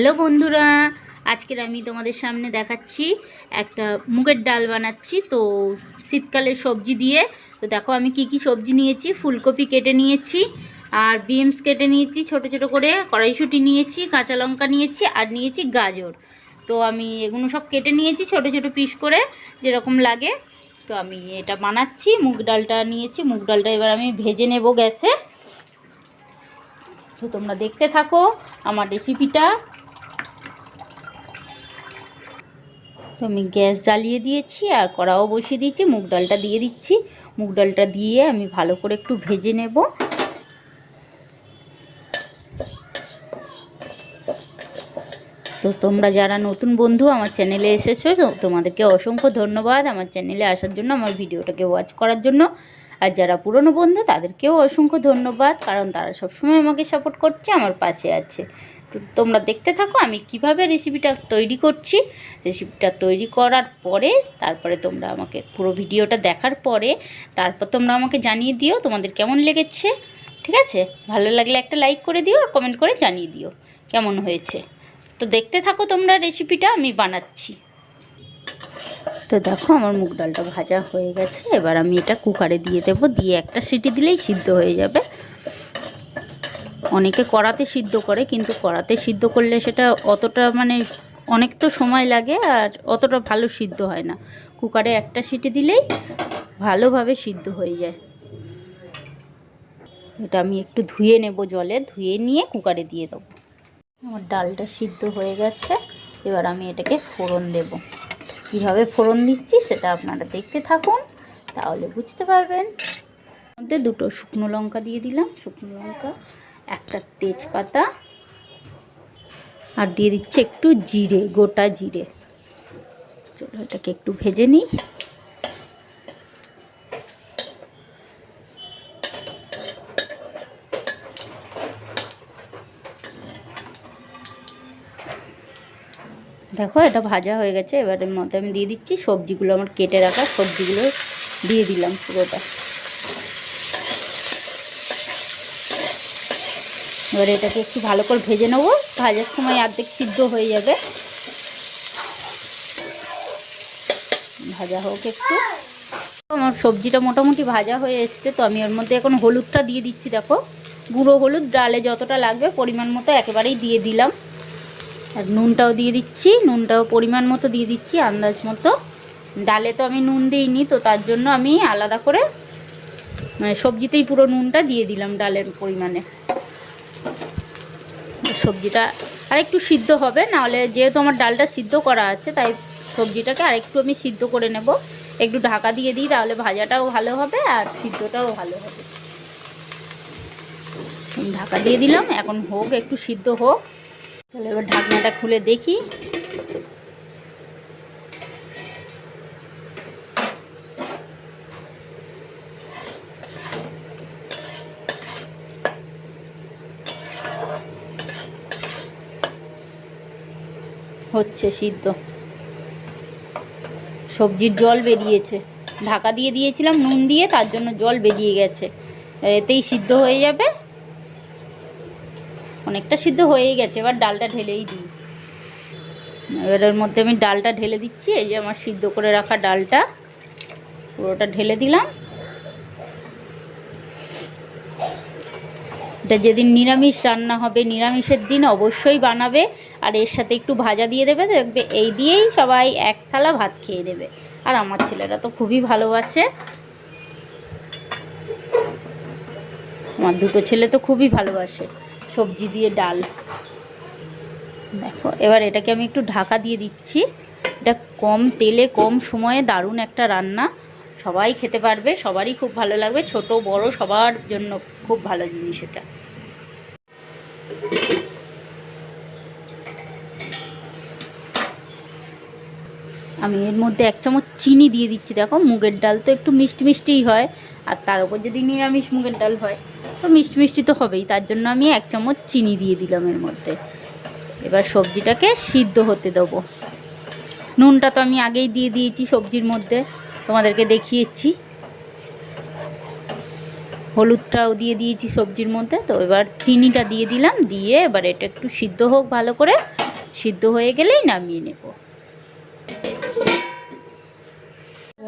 Hello বন্ধুরা, আজকের আমি তোমাদের সামনে দেখাচ্ছি একটা মুগের ডাল বানাচ্ছি। তো শীতকালের সবজি দিয়ে, তো দেখো আমি কি কি সবজি নিয়েছি, ফুলকপি কেটে নিয়েছি আর বিনস কেটে নিয়েছি, ছোট ছোট করে কড়াইশুঁটি নিয়েছি, কাঁচা লঙ্কা নিয়েছি আর নিয়েছি গাজর। তো আমি এগুলো সব কেটে নিয়েছি ছোট ছোট পিস করে, যেরকম লাগে। তো আমি এটা বানাচ্ছি, মুগ ডালটা নিয়েছি, মুগ ডালটা এবার আমি ভেজে নেব গ্যাসে। তো তোমরা দেখতে থাকো আমার রেসিপিটা তো আমি গ্যাস জ্বালিয়ে দিয়েছি আর কড়াও বসিয়ে দিয়েছি। মুগ ডালটা দিয়ে দিচ্ছি। মুগ ডালটা দিয়ে আমি ভালো করে একটু ভেজে নেব। তো তোমরা যারা নতুন বন্ধু আমার চ্যানেলে এসেছ তোমাদেরকে অসংখ্য ধন্যবাদ আমার চ্যানেলে আসার জন্য, আমার ভিডিওটাকে ওয়াচ করার জন্য। আর যারা পুরনো বন্ধু, তাদেরকেও অসংখ্য ধন্যবাদ, কারণ তারা সবসময় আমাকে সাপোর্ট করছে, আমার পাশে আছে। তো তোমরা দেখতে থাকো, আমি কীভাবে রেসিপিটা তৈরি করছি। রেসিপিটা তৈরি করার পরে, তারপরে তোমরা আমাকে পুরো ভিডিওটা দেখার পরে, তারপর তোমরা আমাকে জানিয়ে দিও তোমাদের কেমন লেগেছে, ঠিক আছে? ভালো লাগলে একটা লাইক করে দিও আর কমেন্ট করে জানিয়ে দিও কেমন হয়েছে। তো দেখতে থাকো তোমরা রেসিপিটা আমি বানাচ্ছি। তো দেখো, আমার মুগ ডালটা ভাজা হয়ে গেছে, এবার আমি এটা কুকারে দিয়ে দেবো, দিয়ে একটা সিটি দিলেই সিদ্ধ হয়ে যাবে। অনেকে কড়াতে সিদ্ধ করে, কিন্তু কড়াতে সিদ্ধ করলে সেটা অতটা মানে অনেক তো সময় লাগে আর অতটা ভালো সিদ্ধ হয় না। কুকারে একটা সিটি দিলেই ভালোভাবে সিদ্ধ হয়ে যায়। এটা আমি একটু ধুয়ে নেব জলে, ধুয়ে নিয়ে কুকারে দিয়ে দেবো। আমার ডালটা সিদ্ধ হয়ে গেছে, এবার আমি এটাকে ফোড়ন দেব। কীভাবে ফোড়ন দিচ্ছি সেটা আপনারা দেখতে থাকুন, তাহলে বুঝতে পারবেন। মধ্যে দুটো শুকনো লঙ্কা দিয়ে দিলাম, শুকনো লঙ্কা। একটা তেজপাতা আর দিয়ে দিচ্ছে একটু জিরে, গোটা জিরে। চলো এটাকে একটু ভেজে নিই। দেখো এটা ভাজা হয়ে গেছে এবারের মধ্যে আমি দিয়ে দিচ্ছি সবজিগুলো, আমার কেটে রাখা সবজিগুলো দিয়ে দিলাম পুরোটা। এবার এটাকে একটু ভালো করে ভেজে নেব। ভাজার সময় অর্ধেক সিদ্ধ হয়ে যাবে। ভাজা হোক একটু। আমার সবজিটা মোটামুটি ভাজা হয়ে এসছে, তো আমি ওর মধ্যে এখন হলুদটা দিয়ে দিচ্ছি, দেখো। গুঁড়ো হলুদ, ডালে যতটা লাগবে পরিমাণ মতো একেবারেই দিয়ে দিলাম। আর নুনটাও দিয়ে দিচ্ছি, নুনটাও পরিমাণ মতো দিয়ে দিচ্ছি, আন্দাজ মতো। ডালে তো আমি নুন দিইনি, তো তার জন্য আমি আলাদা করে মানে সবজিতেই পুরো নুনটা দিয়ে দিলাম ডালের পরিমাণে। সবজিটা আরেকটু সিদ্ধ হবে, নাহলে যেহেতু আমার ডালটা সিদ্ধ করা আছে, তাই সবজিটাকে আরেকটু আমি সিদ্ধ করে নেব। একটু ঢাকা দিয়ে দিই, তাহলে ভাজাটাও ভালো হবে আর সিদ্ধটাও ভালো হবে। ঢাকা দিয়ে দিলাম, এখন হোক, একটু সিদ্ধ হোক। তাহলে এবার ঢাকনাটা খুলে দেখি। হচ্ছে সিদ্ধ। সবজির জল বেরিয়েছে। ঢাকা দিয়ে দিয়েছিলাম নুন দিয়ে, তার জন্য জল বেরিয়ে গেছে। এতেই সিদ্ধ হয়ে যাবে। অনেকটা সিদ্ধ হয়েই গেছে, এবার ডালটা ঢেলেই দিই। এবার এর মধ্যে আমি ডালটা ঢেলে দিচ্ছি, এই যে আমার সিদ্ধ করে রাখা ডালটা। পুরোটা ঢেলে দিলাম। এটা যেদিন নিরামিষ রান্না হবে, নিরামিষের দিন অবশ্যই বানাবে। আর এর সাথে একটু ভাজা দিয়ে দেবে, দেখবে এই দিয়েই সবাই এক থালা ভাত খেয়ে দেবে আর আমার ছেলেরা তো খুবই ভালোবাসে। আমার দুটো ছেলে তো খুবই ভালোবাসে, সবজি দিয়ে ডাল। দেখো, এবার এটাকে আমি একটু ঢাকা দিয়ে দিচ্ছি। এটা কম তেলে, কম সময়ে দারুণ একটা রান্না। সবাই খেতে পারবে, সবারই খুব ভালো লাগবে। ছোট, বড়, সবার জন্য খুব ভালো জিনিস এটা। আমি এর মধ্যে এক চামচ চিনি দিয়ে দিচ্ছি, দেখো, মুগের ডাল তো একটু মিষ্টি মিষ্টিই হয়, আর তার উপর যদি নিরামিষ মুগের ডাল হয়, তো মিষ্টি মিষ্টি তো হবেই, তার জন্য আমি এক চামচ চিনি দিয়ে দিলাম এর মধ্যে। এবার সবজিটাকে সিদ্ধ হতে দেবো। নুনটা তো আমি আগেই দিয়ে দিয়েছি সবজির মধ্যে, তোমাদেরকে দেখিয়েছি। হলুদটাও দিয়ে দিয়েছি সবজির মধ্যে, তো এবার চিনিটা দিয়ে দিলাম, দিয়ে এবার এটা একটু সিদ্ধ হোক ভালো করে, সিদ্ধ হয়ে গেলেই নামিয়ে নেব।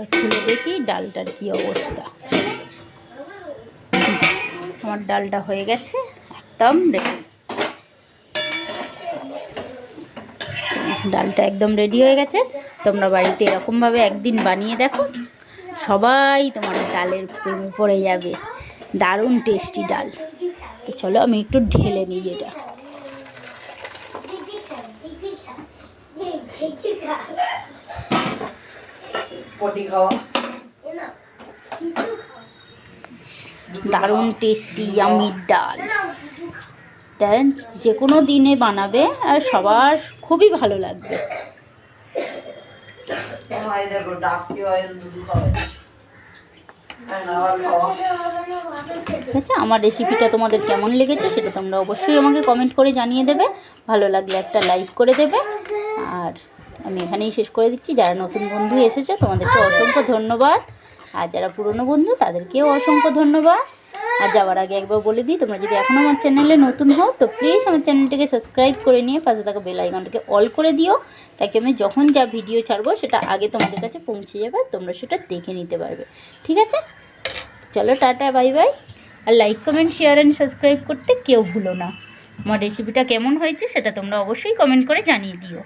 এবার খুলে দেখি ডালটার কি অবস্থা। আমার ডালটা হয়ে গেছে, একদম রেডি ডালটা একদম রেডি হয়ে গেছে। তোমরা বাড়িতে এরকমভাবে একদিন বানিয়ে দেখো, সবাই তোমার ডালের প্রেমে পড়ে যাবে। দারুণ টেস্টি ডাল। তো চলো আমি একটু ঢেলে নিই এটা। পটি খাওয়া দারুণ টেস্টি আমির ডাল। যে কোনো দিনে বানাবে আর সবার খুবই ভালো লাগবে। দেখো ডাকতে হয় ঠিক আছে আমার রেসিপিটা তোমাদের কেমন লেগেছে সেটা তোমরা অবশ্যই আমাকে কমেন্ট করে জানিয়ে দেবে। ভালো লাগলে একটা লাইক করে দেবে। আর আমি এখানেই শেষ করে দিচ্ছি। যারা নতুন বন্ধু এসেছ, তোমাদেরকে অসংখ্য ধন্যবাদ। আর যারা পুরনো বন্ধু, তাদেরকেও অসংখ্য ধন্যবাদ। আর যাওয়ার আগে একবার বলে দিই, তোমরা যদি এখনও আমার চ্যানেলে নতুন হও, তো প্লিজ আমার চ্যানেলটিকে সাবস্ক্রাইব করে নিয়ে পাশে থাকা বেল আইকনটাকে অল করে দিও। তাকে আমি যখন যা ভিডিও ছাড়বো, সেটা আগে তোমাদের কাছে পৌঁছে যাবে, তোমরা সেটা দেখে নিতে পারবে। ঠিক আছে? চলো tata bye bye R like comment share and subscribe করতে কেউ ভুলো না। আমার রেসিপিটা কেমন হয়েছে, সেটা তোমরা অবশ্যই কমেন্ট করে জানিয়ে দিও।